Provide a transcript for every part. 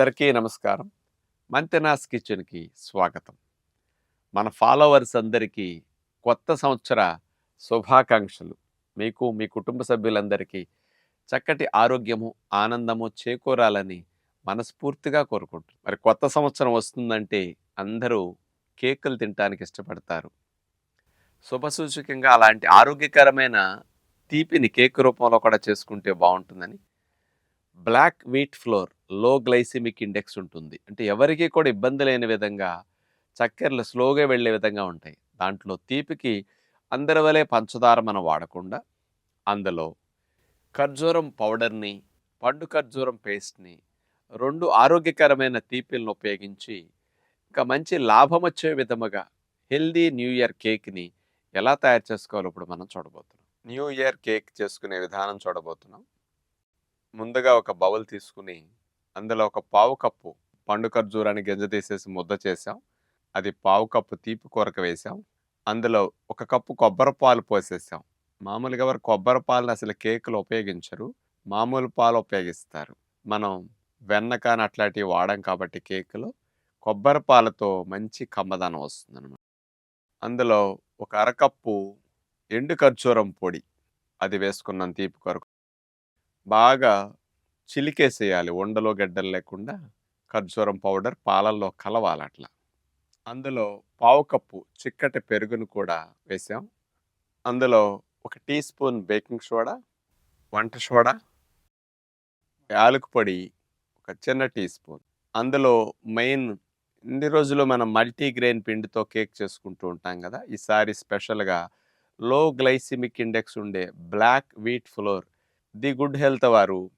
అందరికీ నమస్కారం. మంతెనాస్ కిచెన్కి స్వాగతం. మన ఫాలోవర్స్ అందరికీ కొత్త సంవత్సర శుభాకాంక్షలు. మీకు మీ కుటుంబ సభ్యులందరికీ చక్కటి ఆరోగ్యము ఆనందము చేకూరాలని మనస్ఫూర్తిగా కోరుకుంటున్నాను మరి కొత్త సంవత్సరం వస్తుందంటే అందరూ కేకులు తినడానికి ఇష్టపడతారు. శుభసూచకంగా అలాంటి ఆరోగ్యకరమైన తీపిని కేక్ రూపంలో కూడా చేసుకుంటే బాగుంటుందని బ్లాక్ వీట్ ఫ్లోర్లో గ్లైసిమిక్ ఇండెక్స్ ఉంటుంది. అంటే ఎవరికి కూడా ఇబ్బంది లేని విధంగా చక్కెరలు స్లోగా వెళ్ళే విధంగా ఉంటాయి. దాంట్లో తీపికి అందరి వలె పంచదార మనం వాడకుండా అందులో ఖర్జూరం పౌడర్ని పండు ఖర్జూరం పేస్ట్ని రెండు ఆరోగ్యకరమైన తీపిలను ఉపయోగించి ఇంకా మంచి లాభం వచ్చే విధముగా హెల్దీ న్యూ ఇయర్ కేక్ని ఎలా తయారు చేసుకోవాలో ఇప్పుడు మనం చూడబోతున్నాం. న్యూ ఇయర్ కేక్ చేసుకునే విధానం చూడబోతున్నాం. ముందుగా ఒక బౌల్ తీసుకుని అందులో ఒక పావు కప్పు పండు ఖర్జూరాన్ని గింజ తీసేసి ముద్ద చేసాం అది పావు కప్పు తీపి కూరక వేసాం అందులో ఒక కప్పు కొబ్బరి పాలు పోసేసాం మామూలుగా వారు కొబ్బరి పాలను అసలు కేకులు ఉపయోగించరు. మామూలు పాలు ఉపయోగిస్తారు. మనం వెన్న కానీ అట్లాంటివి వాడాం కాబట్టి కేకులో కొబ్బరి పాలతో మంచి కమ్మదనం వస్తుంది అందులో ఒక అరకప్పు ఎండు ఖర్జూరం పొడి అది వేసుకున్నాం తీపి కొరకు. బాగా చిలికేసేయాలి ఉండలో గడ్డలు లేకుండా ఖర్జూరం పౌడర్ పాలల్లో కలవాలి అట్లా అందులో పావు కప్పు చిక్కటి పెరుగును కూడా వేసాం. అందులో ఒక టీ స్పూన్ బేకింగ్ సోడా వంట సోడా యాలకు పొడి ఒక చిన్న టీ స్పూన్. అందులో మెయిన్ ఇన్ని రోజులు మనం మల్టీగ్రెయిన్ పిండితో కేక్ చేసుకుంటూ ఉంటాం కదా ఈసారి స్పెషల్గా లో గ్లైసిమిక్ ఇండెక్స్ ఉండే black wheat flour the good health వారు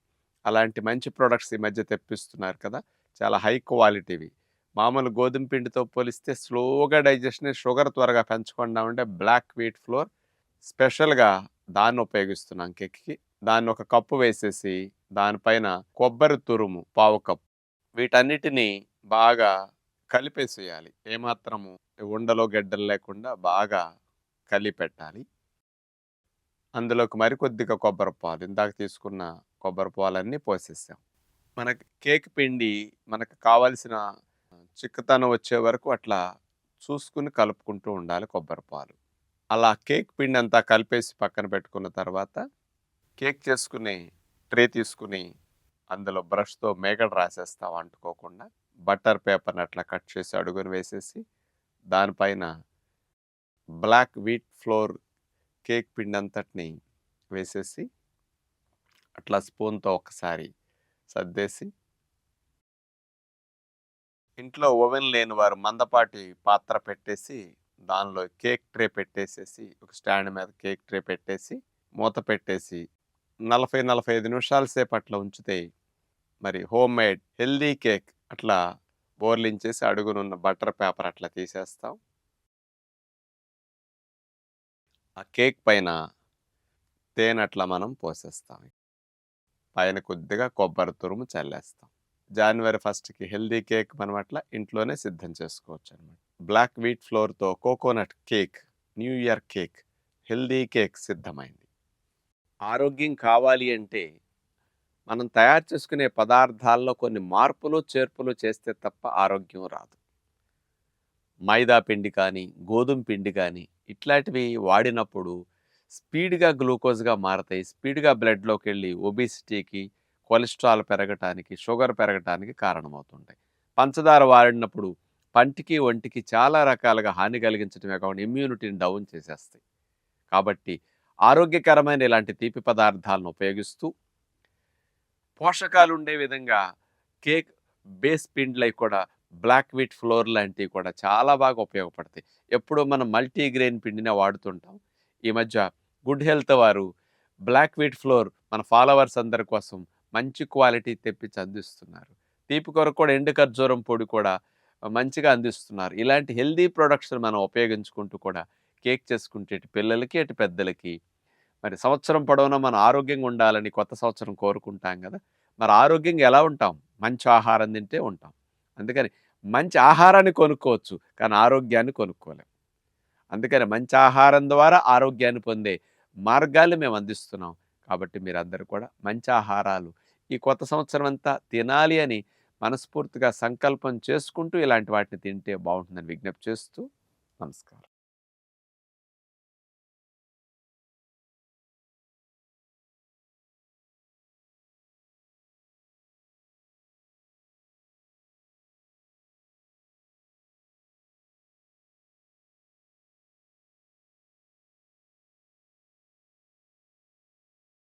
అలాంటి మంచి ప్రొడక్ట్స్ ఈ మధ్య తెప్పిస్తున్నారు కదా. చాలా హై క్వాలిటీవి. మామూలు గోధుమ పిండితో పోలిస్తే స్లోగా డైజెషన్ షుగర్ త్వరగా పెంచకుండా ఉండే బ్లాక్ వీట్ ఫ్లోర్ స్పెషల్గా దాన్ని ఉపయోగిస్తున్నాం కేక్కి. దాన్ని ఒక కప్పు వేసేసి దానిపైన కొబ్బరి తురుము పావు కప్పు. వీటన్నిటిని బాగా కలిపేసేయాలి. ఏమాత్రము ఉండలో గడ్డలు లేకుండా బాగా కలిపెట్టాలి. అందులోకి మరికొద్దిగా కొబ్బరి పాలు. ఇందాక తీసుకున్న కొబ్బరి పాలన్నీ పోసేసాం. మనకి కేక్ పిండి మనకు కావలసిన చిక్కతనం వచ్చే వరకు అట్లా చూసుకుని కలుపుకుంటూ ఉండాలి కొబ్బరి పాలు. అలా కేక్ పిండి అంతా కలిపేసి పక్కన పెట్టుకున్న తర్వాత కేక్ చేసుకుని ట్రే తీసుకుని అందులో బ్రష్తో మేగడ రాసేస్తాం అంటుకోకుండా. బట్టర్ పేపర్ని అట్లా కట్ చేసి అడుగుని వేసేసి దానిపైన బ్లాక్ వీట్ ఫ్లోర్ కేక్ పిండి అంతటిని వేసేసి అట్లా స్పూన్తో ఒకసారి సర్దేసి ఇంట్లో ఓవెన్ లేని వారు మందపాటి పాత్ర పెట్టేసి దానిలో కేక్ ట్రే పెట్టేసేసి ఒక స్టాండ్ మీద కేక్ ట్రే పెట్టేసి మూత పెట్టేసి నలభై నలభై ఐదు నిమిషాల సేపు అట్లా ఉంచితే మరి హోమ్ మేడ్ హెల్దీ కేక్ అట్లా బోర్లించేసి అడుగునున్న బటర్ పేపర్ అట్లా తీసేస్తాం. ఆ కేక్ పైన తేనెట్లా మనం పోసేస్తాం. పైన కొద్దిగా కొబ్బరి తురుము చల్లేస్తాం. జనవరి ఫస్ట్కి హెల్దీ కేక్ మనం అట్లా ఇంట్లోనే సిద్ధం చేసుకోవచ్చు అనమాట black wheat ఫ్లోర్తో coconut cake new year cake healthy cake సిద్ధమైంది. ఆరోగ్యం కావాలి అంటే మనం తయారు చేసుకునే పదార్థాల్లో కొన్ని మార్పులు చేర్పులు చేస్తే తప్ప ఆరోగ్యం రాదు. మైదా పిండి కానీ గోధుమ పిండి కానీ ఇట్లాంటివి వాడినప్పుడు స్పీడ్గా గ్లూకోజ్గా మారతాయి. స్పీడ్గా బ్లడ్లోకి వెళ్ళి ఒబిసిటీకి కొలెస్ట్రాల్ పెరగటానికి షుగర్ పెరగటానికి కారణమవుతుంటాయి. పంచదార వాడినప్పుడు పంటికి ఒంటికి చాలా రకాలుగా హాని కలిగించడమే కాకుండా ఇమ్యూనిటీని డౌన్ చేసేస్తాయి. కాబట్టి ఆరోగ్యకరమైన ఇలాంటి తీపి పదార్థాలను ఉపయోగిస్తూ పోషకాలు ఉండే విధంగా కేక్ బేస్ పిండ్లై కూడా బ్లాక్ వీట్ ఫ్లోర్ లాంటివి కూడా చాలా బాగా ఉపయోగపడతాయి. ఎప్పుడూ మనం మల్టీగ్రెయిన్ పిండినే వాడుతుంటాం. ఈ మధ్య గుడ్ హెల్త్ వారు బ్లాక్ వీట్ ఫ్లోర్ మన ఫాలోవర్స్ అందరి కోసం మంచి క్వాలిటీ తెప్పించి అందిస్తున్నారు. తీపి కొరకు కూడా ఎండు ఖర్జూరం పొడి కూడా మంచిగా అందిస్తున్నారు. ఇలాంటి హెల్దీ ప్రొడక్ట్స్ని మనం ఉపయోగించుకుంటూ కూడా కేక్ చేసుకుంటే ఇటు పిల్లలకి అటు పెద్దలకి మరి సంవత్సరం పొడవునా మనం ఆరోగ్యంగా ఉండాలని కొత్త సంవత్సరం కోరుకుంటాం కదా! మరి ఆరోగ్యంగా ఎలా ఉంటాం? మంచి ఆహారం తింటే ఉంటాం. అందుకని మంచి ఆహారాన్ని కొనుక్కోవచ్చు కానీ ఆరోగ్యాన్ని కొనుక్కోలేం. అందుకని మంచి ఆహారం ద్వారా ఆరోగ్యాన్ని పొందే మార్గాలు మేము అందిస్తున్నాం. కాబట్టి మీరందరూ కూడా మంచి ఆహారాలు ఈ కొత్త సంవత్సరం అంతా తినాలి అని మనస్ఫూర్తిగా సంకల్పం చేసుకుంటూ ఇలాంటి వాటిని తింటే బాగుంటుందని విజ్ఞప్తి చేస్తూ నమస్కారం.